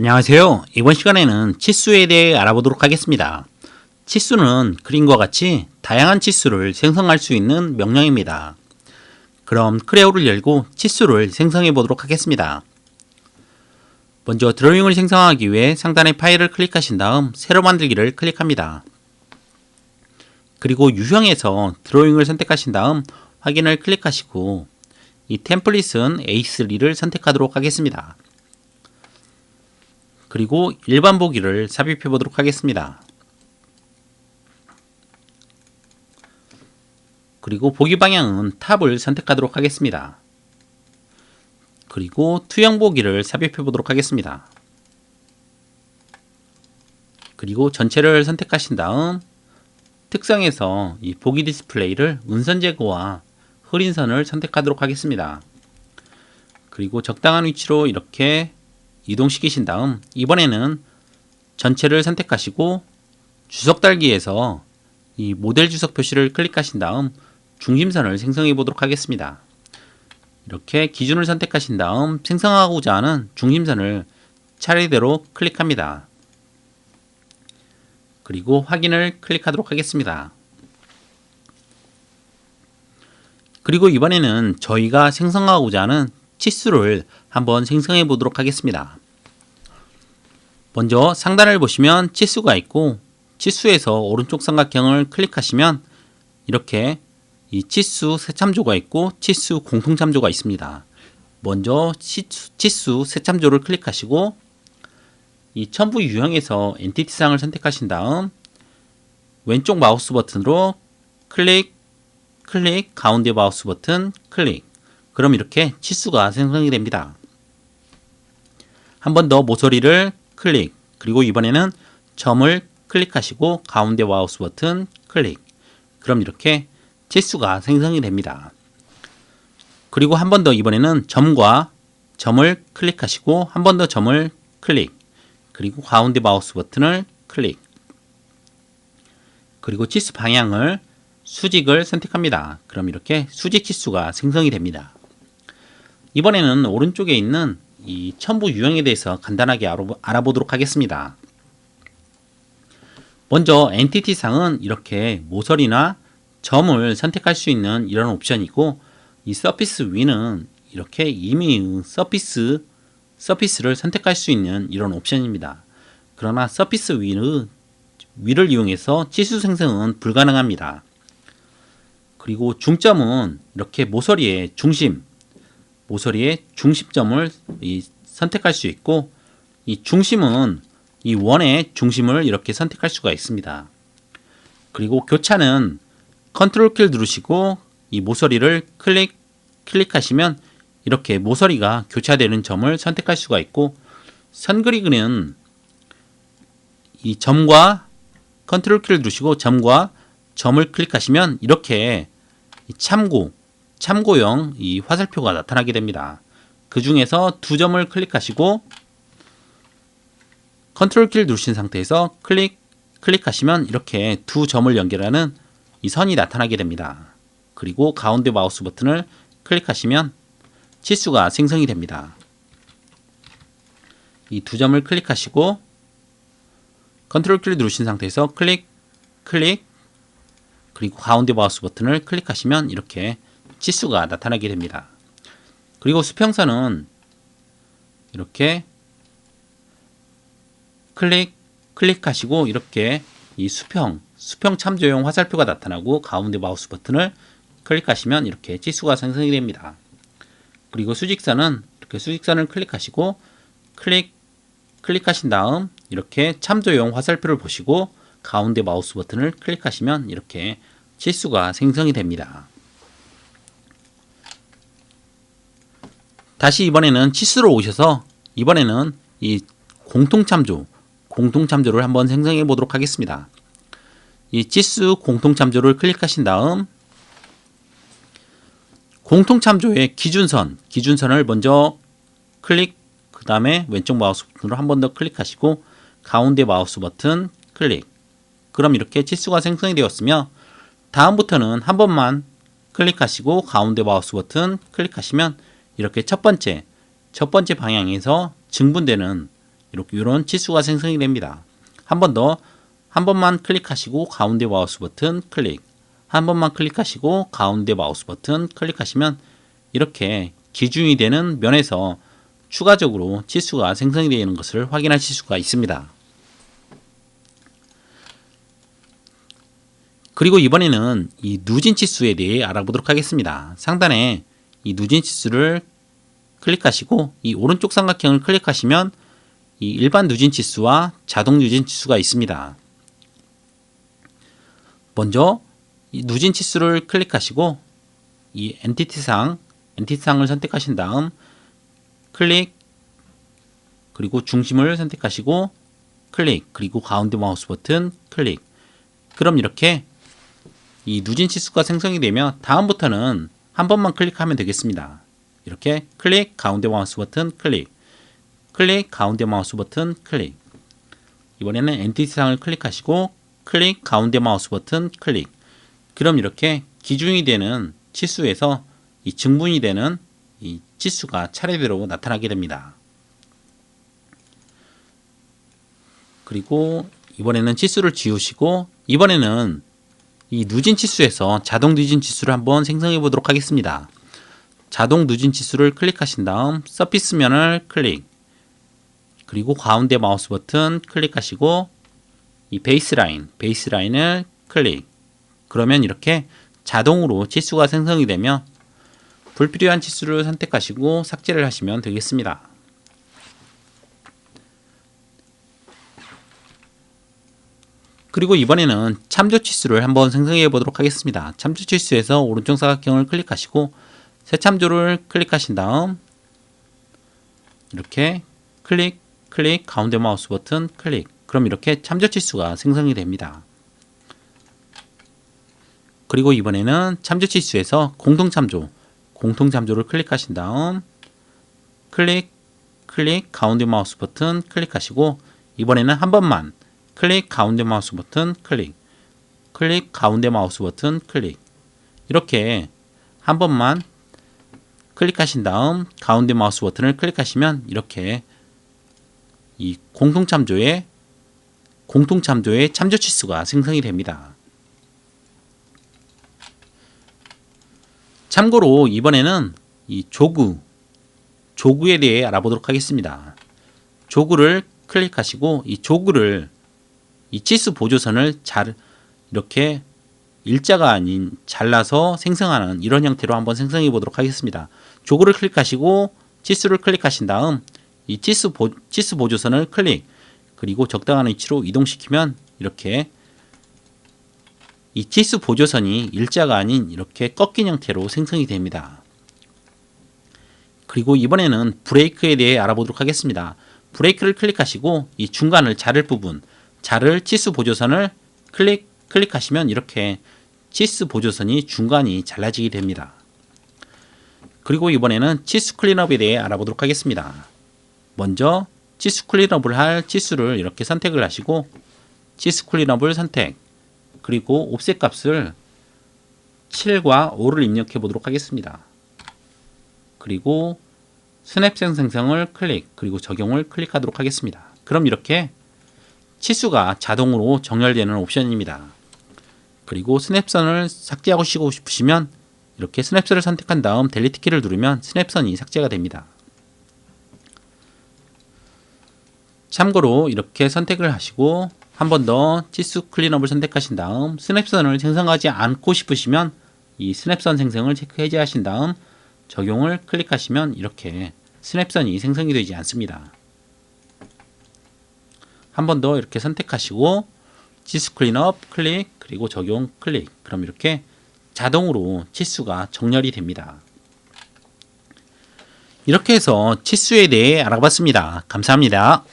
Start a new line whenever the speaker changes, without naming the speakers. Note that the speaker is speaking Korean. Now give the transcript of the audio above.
안녕하세요. 이번 시간에는 치수에 대해 알아보도록 하겠습니다. 치수는 그림과 같이 다양한 치수를 생성할 수 있는 명령입니다. 그럼 크레오를 열고 치수를 생성해 보도록 하겠습니다. 먼저 드로잉을 생성하기 위해 상단의 파일을 클릭하신 다음 새로 만들기를 클릭합니다. 그리고 유형에서 드로잉을 선택하신 다음 확인을 클릭하시고 이 템플릿은 A3를 선택하도록 하겠습니다. 그리고 일반 보기를 삽입해 보도록 하겠습니다. 그리고 보기 방향은 탑을 선택하도록 하겠습니다. 그리고 투영 보기를 삽입해 보도록 하겠습니다. 그리고 전체를 선택하신 다음 특성에서 이 보기 디스플레이를 운선 제거와 흐린 선을 선택하도록 하겠습니다. 그리고 적당한 위치로 이렇게 이동시키신 다음 이번에는 전체를 선택하시고 주석 달기에서 이 모델 주석 표시를 클릭하신 다음 중심선을 생성해 보도록 하겠습니다. 이렇게 기준을 선택하신 다음 생성하고자 하는 중심선을 차례대로 클릭합니다. 그리고 확인을 클릭하도록 하겠습니다. 그리고 이번에는 저희가 생성하고자 하는 치수를 한번 생성해 보도록 하겠습니다. 먼저 상단을 보시면 치수가 있고 치수에서 오른쪽 삼각형을 클릭하시면 이렇게 이 치수 세참조가 있고 치수 공통참조가 있습니다. 먼저 치수, 치수 세참조를 클릭하시고 이 첨부 유형에서 엔티티상을 선택하신 다음 왼쪽 마우스 버튼으로 클릭, 클릭, 가운데 마우스 버튼 클릭. 그럼 이렇게 치수가 생성이 됩니다. 한 번 더 모서리를 클릭, 그리고 이번에는 점을 클릭하시고 가운데 마우스 버튼 클릭. 그럼 이렇게 치수가 생성이 됩니다. 그리고 한 번 더 이번에는 점과 점을 클릭하시고 한 번 더 점을 클릭. 그리고 가운데 마우스 버튼을 클릭. 그리고 치수 방향을 수직을 선택합니다. 그럼 이렇게 수직 치수가 생성이 됩니다. 이번에는 오른쪽에 있는 이 첨부 유형에 대해서 간단하게 알아보도록 하겠습니다. 먼저 엔티티 상은 이렇게 모서리나 점을 선택할 수 있는 이런 옵션이고 이 서피스 위는 이렇게 이미 서피스 서피스를 선택할 수 있는 이런 옵션입니다. 그러나 서피스 위는 위를 이용해서 치수 생성은 불가능합니다. 그리고 중점은 이렇게 모서리의 중심, 모서리의 중심점을 선택할 수 있고 이 중심은 이 원의 중심을 이렇게 선택할 수가 있습니다. 그리고 교차는 컨트롤 키를 누르시고 이 모서리를 클릭 클릭하시면 이렇게 모서리가 교차되는 점을 선택할 수가 있고 선 그리그는 이 점과 컨트롤 키를 누르시고 점과 점을 클릭하시면 이렇게 참고 참고용 이 화살표가 나타나게 됩니다. 그 중에서 두 점을 클릭하시고 컨트롤 키를 누르신 상태에서 클릭 클릭하시면 이렇게 두 점을 연결하는 이 선이 나타나게 됩니다. 그리고 가운데 마우스 버튼을 클릭하시면 치수가 생성이 됩니다. 이 두 점을 클릭하시고 컨트롤 키를 누르신 상태에서 클릭 클릭 그리고 가운데 마우스 버튼을 클릭하시면 이렇게 치수가 나타나게 됩니다. 그리고 수평선은 이렇게 클릭 클릭하시고 이렇게 이 수평 수평 참조용 화살표가 나타나고 가운데 마우스 버튼을 클릭하시면 이렇게 치수가 생성이 됩니다. 그리고 수직선은 이렇게 수직선을 클릭하시고 클릭 클릭하신 다음 이렇게 참조용 화살표를 보시고 가운데 마우스 버튼을 클릭하시면 이렇게 치수가 생성이 됩니다. 다시 이번에는 치수로 오셔서 이번에는 이 공통참조, 공통참조를 한번 생성해 보도록 하겠습니다. 이 치수 공통참조를 클릭하신 다음 공통참조의 기준선, 기준선을 먼저 클릭, 그 다음에 왼쪽 마우스 버튼으로 한 번 더 클릭하시고 가운데 마우스 버튼 클릭. 그럼 이렇게 치수가 생성이 되었으며 다음부터는 한 번만 클릭하시고 가운데 마우스 버튼 클릭하시면 이렇게 첫 번째, 첫 번째 방향에서 증분되는 이렇게 이런 치수가 생성이 됩니다. 한 번 더 한 번만 클릭하시고 가운데 마우스 버튼 클릭 한 번만 클릭하시고 가운데 마우스 버튼 클릭하시면 이렇게 기준이 되는 면에서 추가적으로 치수가 생성이 되는 것을 확인하실 수가 있습니다. 그리고 이번에는 이 누진 치수에 대해 알아보도록 하겠습니다. 상단에 이 누진 치수를 클릭하시고 이 오른쪽 삼각형을 클릭하시면 이 일반 누진 치수와 자동 누진 치수가 있습니다. 먼저 이 누진 치수를 클릭하시고 이 엔티티상 엔티티상을 선택하신 다음 클릭 그리고 중심을 선택하시고 클릭 그리고 가운데 마우스 버튼 클릭 그럼 이렇게 이 누진 치수가 생성이 되면 다음부터는 한 번만 클릭하면 되겠습니다. 이렇게 클릭 가운데 마우스 버튼 클릭 클릭 가운데 마우스 버튼 클릭 이번에는 엔티티상을 클릭하시고 클릭 가운데 마우스 버튼 클릭 그럼 이렇게 기준이 되는 치수에서 이 증분이 되는 이 치수가 차례대로 나타나게 됩니다. 그리고 이번에는 치수를 지우시고 이번에는 이 누진 치수에서 자동 누진 치수를 한번 생성해 보도록 하겠습니다. 자동 누진 치수를 클릭하신 다음 서피스 면을 클릭 그리고 가운데 마우스 버튼 클릭하시고 이 베이스라인 베이스라인을 클릭 그러면 이렇게 자동으로 치수가 생성이 되며 불필요한 치수를 선택하시고 삭제를 하시면 되겠습니다. 그리고 이번에는 참조 치수를 한번 생성해 보도록 하겠습니다. 참조 치수에서 오른쪽 사각형을 클릭하시고 새 참조를 클릭하신 다음 이렇게 클릭 클릭 가운데 마우스 버튼 클릭 그럼 이렇게 참조 치수가 생성이 됩니다. 그리고 이번에는 참조 치수에서 공통 참조 공통 참조를 클릭하신 다음 클릭 클릭 가운데 마우스 버튼 클릭하시고 이번에는 한 번만 클릭 가운데 마우스 버튼 클릭 클릭 가운데 마우스 버튼 클릭 이렇게 한 번만 클릭하신 다음 가운데 마우스 버튼을 클릭하시면 이렇게 이 공통 참조의 공통 참조의 참조 치수가 생성이 됩니다. 참고로 이번에는 이 조구 조구에 대해 알아보도록 하겠습니다. 조구를 클릭하시고 이 조구를 이 치수 보조선을 잘 이렇게 일자가 아닌 잘라서 생성하는 이런 형태로 한번 생성해 보도록 하겠습니다. 조구를 클릭하시고 치수를 클릭하신 다음 이 치수, 보, 치수 보조선을 클릭 그리고 적당한 위치로 이동시키면 이렇게 이 치수 보조선이 일자가 아닌 이렇게 꺾인 형태로 생성이 됩니다. 그리고 이번에는 브레이크에 대해 알아보도록 하겠습니다. 브레이크를 클릭하시고 이 중간을 자를 부분 자를 치수 보조선을 클릭 클릭하시면 이렇게 치수 보조선이 중간이 잘라지게 됩니다. 그리고 이번에는 치수 클린업에 대해 알아보도록 하겠습니다. 먼저 치수 클린업을 할 치수를 이렇게 선택을 하시고 치수 클린업을 선택 그리고 옵셋 값을 7과 5를 입력해 보도록 하겠습니다. 그리고 스냅생 생성을 클릭 그리고 적용을 클릭하도록 하겠습니다. 그럼 이렇게 치수가 자동으로 정렬되는 옵션입니다. 그리고 스냅선을 삭제하고 싶으시면 이렇게 스냅선을 선택한 다음 델리트 키를 누르면 스냅선이 삭제가 됩니다. 참고로 이렇게 선택을 하시고 한 번 더 치수 클린업을 선택하신 다음 스냅선을 생성하지 않고 싶으시면 이 스냅선 생성을 체크 해제하신 다음 적용을 클릭하시면 이렇게 스냅선이 생성이 되지 않습니다. 한 번 더 이렇게 선택하시고 치수 클린업 클릭 그리고 적용 클릭 그럼 이렇게 자동으로 치수가 정렬이 됩니다. 이렇게 해서 치수에 대해 알아봤습니다. 감사합니다.